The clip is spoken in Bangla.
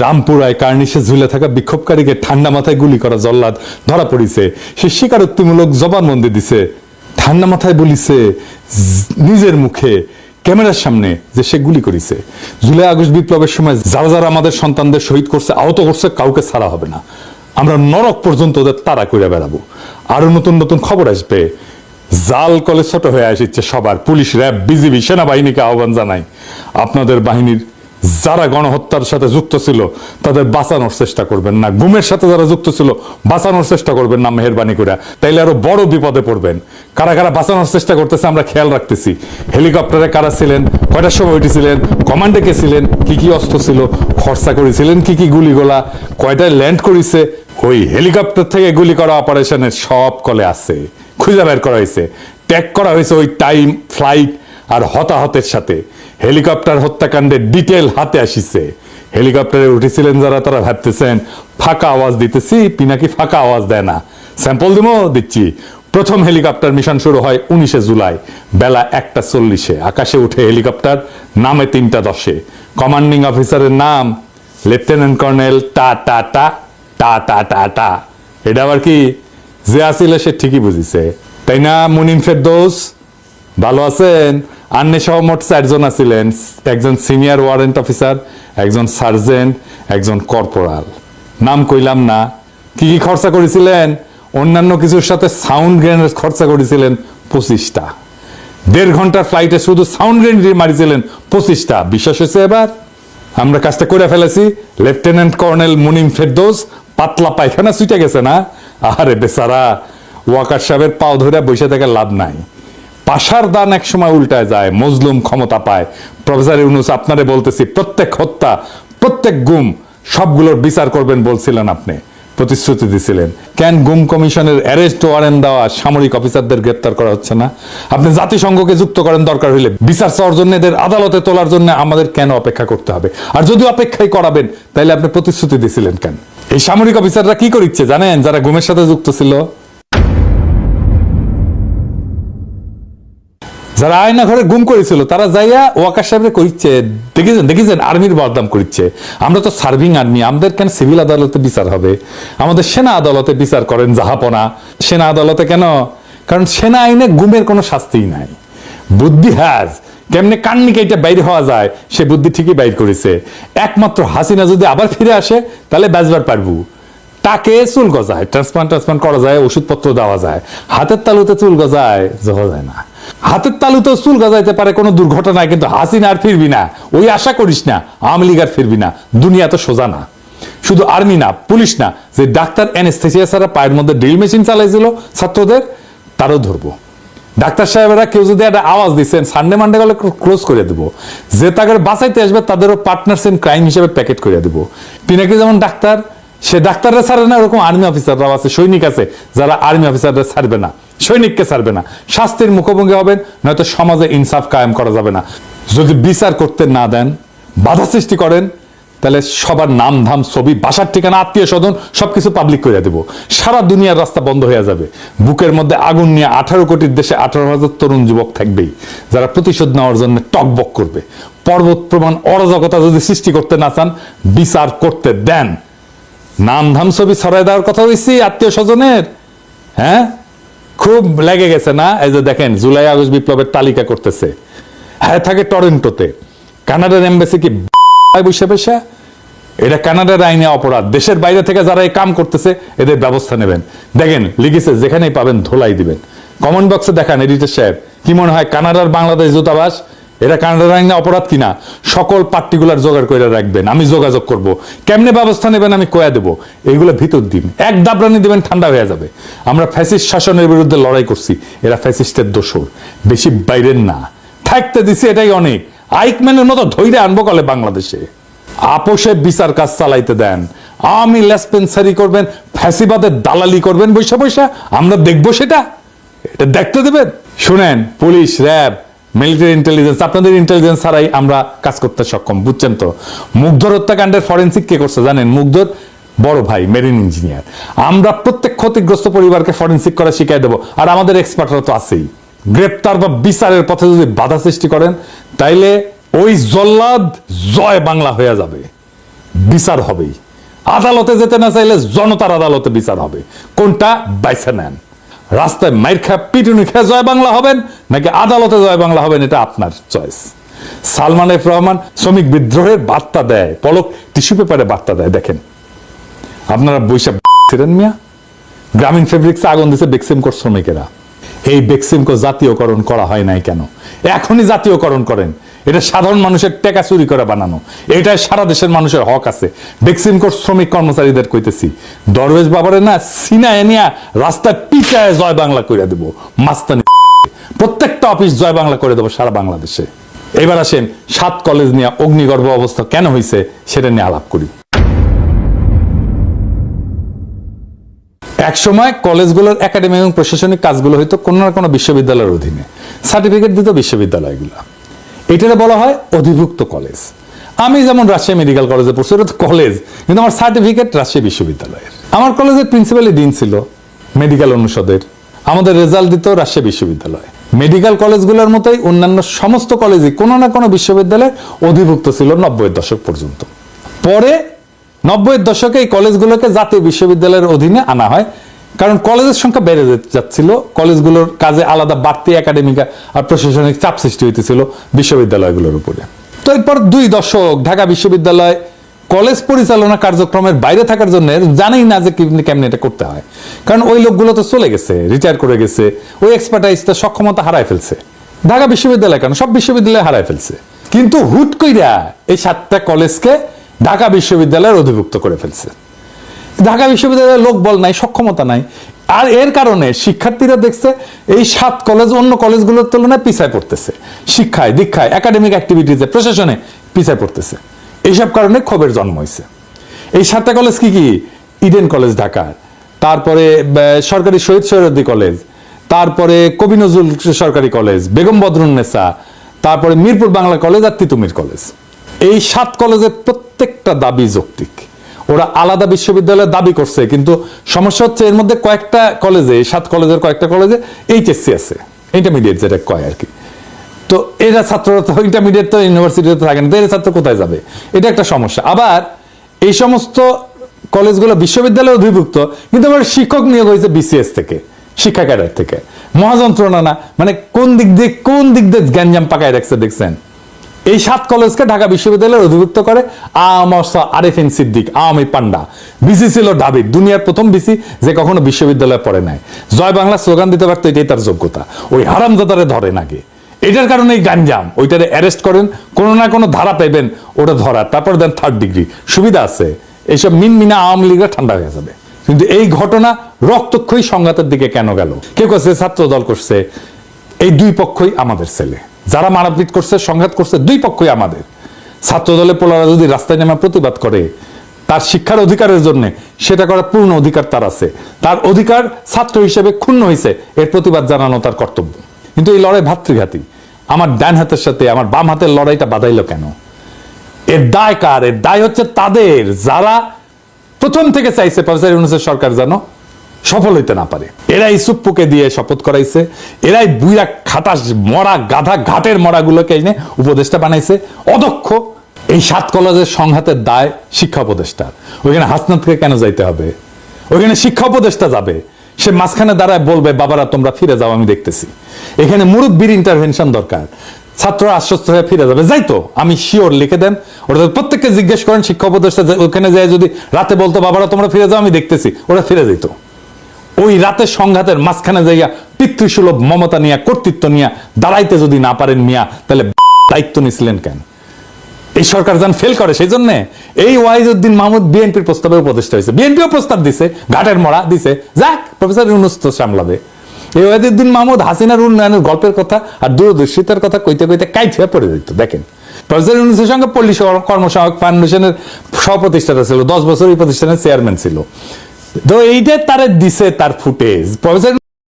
রামপুরায় কার্নিশে ঝুলে থাকা বিক্ষোভকারীকে ঠান্ডা মাথায় গুলি করা জল্লাদ, ধরা পড়িছে। সে স্বীকারোক্তিমূলক জবানবন্দি দিছে। ঠান্ডা মাথায় বলিছে, নিজের মুখে, ক্যামেরার সামনে যে সে গুলি করেছে। জুলাই আগস্ট বিপ্লবের সময় যারা যারা আমাদের সন্তানদের শহীদ করছে, আহত করছে, কাউকে ছাড়া হবে না। আমরা নরক পর্যন্ত ওদের তাড়া করে বেড়াবো। আরও নতুন নতুন খবর আসবে। জাল কলে ছোট হয়ে আসছে সবার। পুলিশ, র্যাব, বিজিবি, সেনাবাহিনীকে আহ্বান জানাই। আপনাদের বাহিনীর যারা গণহত্যার সাথে যুক্ত ছিল, তাদের বাঁচানোর চেষ্টা করবেন না। গুমের সাথে যারা যুক্ত ছিল, বাঁচানোর চেষ্টা করবেন না মেহরবানি করে। তাইলে আরও বড় বিপদে পড়বেন। কারা কারা বাঁচানোর চেষ্টা করতেছে, আমরা খেয়াল রাখতেছি। হেলিকপ্টারে কারা ছিলেন, কয়টার সময় উঠেছিলেন, কমান্ডে কে ছিলেন, কি কি অস্ত্র ছিল, খরচা করেছিলেন, কি কি গুলিগোলা, কয়টায় ল্যান্ড করেছে, ওই হেলিকপ্টার থেকে গুলি করা অপারেশনের সব কলে আছে। খুঁজে বের করা হয়েছে। ট্যাগ করা হয়েছে ওই টাইম, ফ্লাইট আর হতাহতের সাথে। হেলিকপ্টার হত্যাকাণ্ডের ডিটেল হাতে আসিছে। হেলিকপ্টারে উঠেছিলেন যারা, তারা ভাবতেছেন, ফাঁকা আওয়াজ দিতেছি, পিনাকি ফাঁকা আওয়াজ দেয় না। স্যাম্পল দিমো, দিচ্ছি। প্রথম হেলিকপ্টার মিশন শুরু হয় উনিশে জুলাই, বেলা একটা চল্লিশে। আকাশে উঠে হেলিকপ্টার, নামে তিনটা দশে। কমান্ডিং অফিসারের নাম, লেফটেন্যান্ট কর্নেল টা টা টা টা টা টা টা। এটা আবার কি? যে আসিলে সে ঠিকই বুঝিছে। তাই না মুনিন ফেরদৌস? ভালো আছেন? আন্নে সহ মোট চারজন আছিলেন। একজন সিনিয়র ওয়ারেন্ট অফিসার, একজন সার্জেন্ট, একজন কর্পোরাল। নাম কইলাম না। কি কি খরচা করেছিলেন? অন্যান্য কিছুর সাথে সাউন্ড গ্রেনেড খরচা করেছিলেন পঁচিশটা। দেড় ঘণ্টার ফ্লাইটে শুধু সাউন্ড গ্রেনেড মারিছিলেন পঁচিশটা। বিশ্বাস হয়েছে এবার? আমরা কাজটা করে ফেলেছি। লেফটেন্যান্ট কর্নেল মুনিম ফেরদোস পাতলা পায়খানা ছুটে গেছে না? আরে বেচারা, ওয়াকার সাহেবের পাও ধরে বসে থেকে লাভ নাই। পাশার দান এক সময় উল্টায় যায়, মজলুম ক্ষমতা পায়। প্রফেসর ইউনুস, আপনারে বলতেছি, প্রত্যেক হত্যা, প্রত্যেক গুম, সবগুলোর বিচার করবেন বলছিলেন আপনি, প্রতিশ্রুতি দিছিলেন। কেন গুম কমিশনের অ্যারেস্ট ওয়ারেন্ট দেওয়া সামরিক অফিসারদের গ্রেপ্তার করা হচ্ছে না? আপনি জাতিসংঘকে যুক্ত করেন দরকার হইলে, বিচার চাওয়ার জন্য এদের আদালতে তোলার জন্য আমাদের কেন অপেক্ষা করতে হবে? আর যদি অপেক্ষাই করাবেন তাহলে আপনি প্রতিশ্রুতি দিছিলেন কেন? এই সামরিক অফিসাররা কি করিচ্ছে জানেন? যারা গুমের সাথে যুক্ত ছিল? যারা আয়না ঘরে গুম করেছিল, তারা যাইয়া ওয়াকার সাহেবের কইছে দেখেছেন দেখেছেন, আর্মির বদনাম করছে আমরা তো সার্ভিং আর্মি, আমাদের কেন সিভিল আদালতে বিচার হবে? আমাদের সেনা আদালতে বিচার করেন জাহাপনা। সেনা আদালতে কেন? কারণ সেনা আইনে গুমের কোনো শাস্তিই নাই। বুদ্ধি হ্যাজ কেমনে কান্নি কেটে বাইরে হওয়া যায়, সে বুদ্ধি ঠিকই বাইর করেছে। একমাত্র হাসিনা যদি আবার ফিরে আসে, তাহলে বাঁচবার পারব। তাকে চুল গজায়, ট্রান্সপ্লান্ট ট্রান্সপ্লান্ট করা যায়, ওষুধপত্র দেওয়া যায়। হাতের তালুতে চুল গজায় যাওয়া যায় না। হাতের তালুতে চুল গজাইতে পারে, কোনো দুর্ঘটনায় কিন্তু হাসিনা আর ফিরবি না। ওই আশা করিস না, আওয়ামী লীগ আর ফিরবি না, দুনিয়া তো সোজা না। শুধু আর্মি না, পুলিশ না, যে ডাক্তার অ্যানেস্থেসিয়া ছাড়া পায়ের মধ্যে ড্রিল মেশিন চালাইছিল ছাত্রদের, তারও ধরবো। ডাক্তার সাহেবেরা কেউ যদি একটা আওয়াজ দিচ্ছেন সানডে মানডে গেলে ক্লোজ করে দেবো। যে তাকে বাঁচাইতে আসবে, তাদেরও পার্টনার্স ইন ক্রাইম হিসেবে প্যাকেট করে দেবো। পিনাকি যেমন ডাক্তার, সে ডাক্তাররা ছাড়ে না, ওরকম আর্মি অফিসাররাও আছে, সৈনিক আছে, যারা আর্মি অফিসাররা ছাড়বে না। সৈনিককে ছাড়বে না। শাস্তির মুখোমুখি হবেন, নয়তো সমাজে ইনসাফ কায়েম করা যাবে না। যদি বিচার করতে না দেন, বাধা সৃষ্টি করেন, তাহলে সবার নাম ধাম ছবি, বাসার ঠিকানা, আত্মীয় স্বজন, সবকিছু পাবলিক করে দেব। সারা দুনিয়ার রাস্তা বন্ধ হয়ে যাবে। বুকের মধ্যে আগুন নিয়ে আঠারো কোটির দেশে আঠারো হাজার তরুণ যুবক থাকবেই, যারা প্রতিশোধ নেওয়ার জন্য টকবক করবে। পর্বত প্রমাণ অরাজকতা যদি সৃষ্টি করতে না চান, বিচার করতে দেন। নাম ধাম ছবি ছড়াই দেওয়ার কথা হয়েছি আত্মীয় স্বজনের হ্যাঁ? খুব লেগে গেছে না? এই যে দেখেন, জুলাই, আগস্ট বিপ্লবের তালিকা করতেছে। হ্যাঁ থাকে টরেন্টোতে। কানাডার এম্বাসি কি বসে বসে? এটা কানাডার আইনে অপরাধ। দেশের বাইরে থেকে যারা এই কাম করতেছে, এদের ব্যবস্থা নেবেন। দেখেন, লিখেছে, যেখানেই পাবেন ধোলাই দিবেন। কমেন্ট বক্সে দেখান, এডিটর সাহেব, কি মনে হয় কানাডার বাংলাদেশ দূতাবাস এটা কানাডার আইনে অপরাধ কিনা। সকল পার্টিকুলার জোগাড় করে রাখবেন। আমি যোগাযোগ করব। কেমনে ব্যবস্থা নেবেন আমি কয়া দেবো? এইগুলো ভিতর দিন। এক দাবরানি দিবেন, ঠান্ডা হয়ে যাবে। আমরা ফ্যাসিস্ট শাসনের বিরুদ্ধে লড়াই করছি। এরা ফ্যাসিস্টের দোষর। বেশি বাইরের না। থাকতে দিছি, এটাই অনেক। আইকম্যানের মতো ধৈর্য আনব কলে বাংলাদেশে। আপোষে বিচার কাজ চালাইতে দেন। আমি লেসপেন্সারি করবেন ফ্যাসিবাদের দালালি করবেন, বৈশা বৈশা। আমরা দেখব সেটা। এটা দেখতে দেবেন। শুনেন, পুলিশ, র্যাব মিলিটারি ইন্টেলিজেন্স আপনাদের ইন্টেলিজেন্স ছাড়াই আমরা কাজ করতে সক্ষম, বুঝছেন তো? মুগ্ধর হত্যাকাণ্ডের ফরেন্সিক কে করছে জানেন? মুগ্ধর বড় ভাই মেরিন ইঞ্জিনিয়ার আমরা প্রত্যেক ক্ষতিগ্রস্ত পরিবারকে ফরেন্সিক করা শিখাই দেবো। আর আমাদের এক্সপার্টরা তো আছেই। গ্রেপ্তার বা বিচারের পথে যদি বাধা সৃষ্টি করেন, তাইলে ওই জল্লাদ জয় বাংলা হয়ে যাবে। বিচার হবেই। আদালতে যেতে না চাইলে জনতার আদালতে বিচার হবে। কোনটা? বাইসে নেন। রাস্তায় মাইর খা পিটুনি খেয়ে জয় বাংলা হবেন নাকি আদালতে জয় বাংলা হবেন এটা আপনার চয়েস সালমান এফ রহমান শ্রমিক বিদ্রোহের বার্তা দেয়, পলক টিস্যু পেপারে বার্তা দেয়, দেখেন। আপনারা বৈশাখ ছিলেন মিয়া? গ্রামীণ ফেব্রিক্সে আগুন দিছে বেক্সিমকোর শ্রমিকেরা। এই বেক্সিমকো জাতীয়করণ করা হয় নাই কেন? এখনই জাতীয়করণ করেন। এটা সাধারণ মানুষের টেকা চুরি করে বানানো। এটাই সারা দেশের মানুষের হক আছে। বেক্সিমকোর শ্রমিক কর্মচারীদের কইতেছি, দরবেশ বাবারে না সিনায় নিয়া রাস্তায় পিটায় জয় বাংলা করে দেব। মাস্তানি প্রত্যেকটা অফিস জয় বাংলা করে দেবো সারা বাংলাদেশে। এবার আসেন, সাত কলেজ নিয়ে অগ্নিগর্ভ অবস্থা কেন হয়েছে সেটা নিয়ে আলাপ করি। একসময় কলেজগুলোর একাডেমি এবং প্রশাসনিক কাজগুলো হয়তো কোনো না কোনো বিশ্ববিদ্যালয়ের অধীনে। সার্টিফিকেট দিত বিশ্ববিদ্যালয়গুলো। এটারে বলা হয় অধিভুক্ত কলেজ। আমি যেমন রাজশাহী মেডিকেল কলেজে পড়ছি ওটা কলেজ, কিন্তু আমার সার্টিফিকেট রাজশাহী বিশ্ববিদ্যালয়ের। আমার কলেজের প্রিন্সিপালই দিন ছিল, মেডিকেল অনুষদের। আমাদের রেজাল্ট দিত রাজশাহী বিশ্ববিদ্যালয়। মেডিকেল কলেজগুলোর মতোই অন্যান্য সমস্ত কলেজই কোনো না কোনো বিশ্ববিদ্যালয়ে অধিভুক্ত ছিল নব্বইয়ের দশক পর্যন্ত। পরে নব্বইয়ের দশকে এই কলেজগুলোকে জাতীয় বিশ্ববিদ্যালয়ের অধীনে আনা হয়। কারণ কলেজের সংখ্যা বেড়ে যাচ্ছিল, কলেজগুলোর কাজে আলাদা বাড়তি একাডেমিক আর প্রশাসনিক চাপ সৃষ্টি হইতেছিল বিশ্ববিদ্যালয়গুলোর উপরে। তো এরপর দুই দশক ঢাকা বিশ্ববিদ্যালয় কলেজ পরিচালনা কার্যক্রমের বাইরে থাকার জন্য জানেই না যে কেমনি এটা করতে হয়। কারণ ওই লোকগুলো তো চলে গেছে রিটায়ার করে গেছে, ওই এক্সপার্টাইজটা সক্ষমতা হারায় ফেলছে। ঢাকা বিশ্ববিদ্যালয় কেন? সব বিশ্ববিদ্যালয় হারায় ফেলছে। কিন্তু হুট কইরা এই সাতটা কলেজকে ঢাকা বিশ্ববিদ্যালয়ের অধিভুক্ত করে ফেলছে। ঢাকা বিশ্ববিদ্যালয়ের লোক বল নাই, সক্ষমতা নাই। আর এর কারণে শিক্ষার্থীরা দেখছে এই সাত কলেজ অন্য কলেজগুলোর তুলনায় পিছায় পড়তেছে। শিক্ষায়, দীক্ষায় একাডেমিক অ্যাক্টিভিটিসে প্রশাসনে পিছায় পড়তেছে। এইসব কারণে ক্ষোভের জন্ম হয়েছে। এই সাতটা কলেজ কি কি? ইডেন কলেজ ঢাকার তারপরে সরকারি শহীদ সৈয়দী কলেজ তারপরে কবি নজরুল সরকারি কলেজ বেগম বদরুন্নেসা তারপরে মিরপুর বাংলা কলেজ আর তিতুমির কলেজ এই সাত কলেজের প্রত্যেকটা দাবি যৌক্তিক। ওরা আলাদা বিশ্ববিদ্যালয়ের দাবি করছে, কিন্তু সমস্যা হচ্ছে এর মধ্যে কয়েকটা কলেজে সাত কলেজের কয়েকটা কলেজে এইচএসসি আছে ইন্টারমিডিয়েট যেটা কয় আর কি। তো এরা ছাত্ররা তো ইন্টারমিডিয়েট তো ইউনিভার্সিটিতে থাকে না, তো এরা ছাত্র কোথায় যাবে? এটা একটা সমস্যা। আবার এই সমস্ত কলেজগুলো বিশ্ববিদ্যালয়ে অধিভুক্ত, কিন্তু আবার শিক্ষক নিয়োগ হয়েছে বিসিএস থেকে, শিক্ষা ক্যাডার থেকে। মহাযন্ত্রণা না মানে কোন দিক দিয়ে, কোন দিক দিয়ে গ্যাঞ্জাম পাকায় রাখছে, দেখছেন? এই সাত কলেজকে ঢাকা বিশ্ববিদ্যালয়ের অধিভুক্ত করে আমস আরেফিন, সিদ্দিক আওয়ামী পান্ডা। বিসি ছিল ডাবিদ দুনিয়ার প্রথম বিসি যে কখনো বিশ্ববিদ্যালয়ে পড়ে নাই। জয় বাংলা স্লোগান দিতে পারতো, এটাই তার যোগ্যতা। ওই হারামজাদারে ধরেন আগে এটার কারণে গাঞ্জাম। ওইটারে অ্যারেস্ট করেন, কোনো না কোনো ধারা পেবেন ওটা ধরার। তারপর দেন থার্ড ডিগ্রি সুবিধা আছে। এইসব মিনমিনা আওয়ামী লীগরা ঠান্ডা হয়ে যাবে। কিন্তু এই ঘটনা রক্তক্ষয়ী সংঘাতের দিকে কেন গেল? কেউ করছে ছাত্র দল করছে। এই দুই পক্ষই আমাদের ছেলে। যারা মারাপিট করছে, সংঘাত করছে, দুই পক্ষই আমাদের। ছাত্র দলে পোলারা যদি রাস্তায় নেমে প্রতিবাদ করে, তার শিক্ষার অধিকারের জন্য সেটা করার পূর্ণ অধিকার তার আছে। তার অধিকার ছাত্র হিসেবে ক্ষুণ্ণ হয়েছে এর প্রতিবাদ জানানো তার কর্তব্য। কিন্তু এই লড়াই ভাতৃঘাতী। আমার ডান হাতের সাথে, আমার বাম হাতের লড়াইটা বাধাইলো কেন? এর দায় কার? এর দায় হচ্ছে তাদের, যারা প্রথম থেকে চাইছে, প্রফেসর ইউনুসের সরকার যেন সফল হইতে না পারে। এরাই সুপ্পুকে দিয়ে শপথ করাইছে, এরাই বুইরা খাটাস মরা গাধা ঘাটের মরাগুলোকে এনে উপদেষ্টা বানাইছে। অদক্ষ, এই সাত কলেজের সংঘাতের দায় শিক্ষা উপদেষ্টা ওইখানে হাসনাতকে কেন যাইতে হবে? ওইখানে শিক্ষা উপদেষ্টা যাবে। সে মাঝখানে দাঁড়ায় বলবে, বাবারা, তোমরা ফিরে যাও, আমি দেখতেছি। এখানে মুরব্বীর ইন্টারভেনশন দরকার। ছাত্ররা আশ্বস্ত হয়ে ফিরে যাবে। যাই তো, আমি শিওর লিখে দেন। ওরা প্রত্যেককে জিজ্ঞেস করেন, শিক্ষা উপদেষ্টা ওখানে যায় যদি রাতে বলতো, বাবারা, তোমরা ফিরে যাও, আমি দেখতেছি। ওরা ফিরে যেত। ওই রাতের সংঘাতের মাঝখানে যাইয়া পিতৃসুলভ মমতা নিয়ে, কর্তৃত্ব নিয়ে দাঁড়াইতে যদি না পারেন মিয়া, তাহলে দায়িত্ব নিছিলেন কেন? এই সরকার যান ফেল করে সেই জন্য এই ওয়াইজউদ্দিন মাহমুদ বিএনপির প্রস্তাবে উপদেষ্টা হয়েছে। বিএনপিও প্রস্তাব দিছে, ঘাটের মরা দিছে। যাক, প্রফেসর ইউনুস তো সামলাবে। এই ওয়াইজউদ্দিন মাহমুদ হাসিনার উন্নয়নের গল্পের কথা আর দূরদর্শিতার কথা কইতে কইতে কাইট হয়ে পড়ে যেত দেখেন। প্রফেসর ইউনুসের সঙ্গে পল্লী কর্মসহায়ক ফাউন্ডেশনের সহপ্রতিষ্ঠাতা ছিল, দশ বছর এই প্রতিষ্ঠানের চেয়ারম্যান ছিল। তো এইটা তারে দিছে তার ফুটেজ। প্রফেসর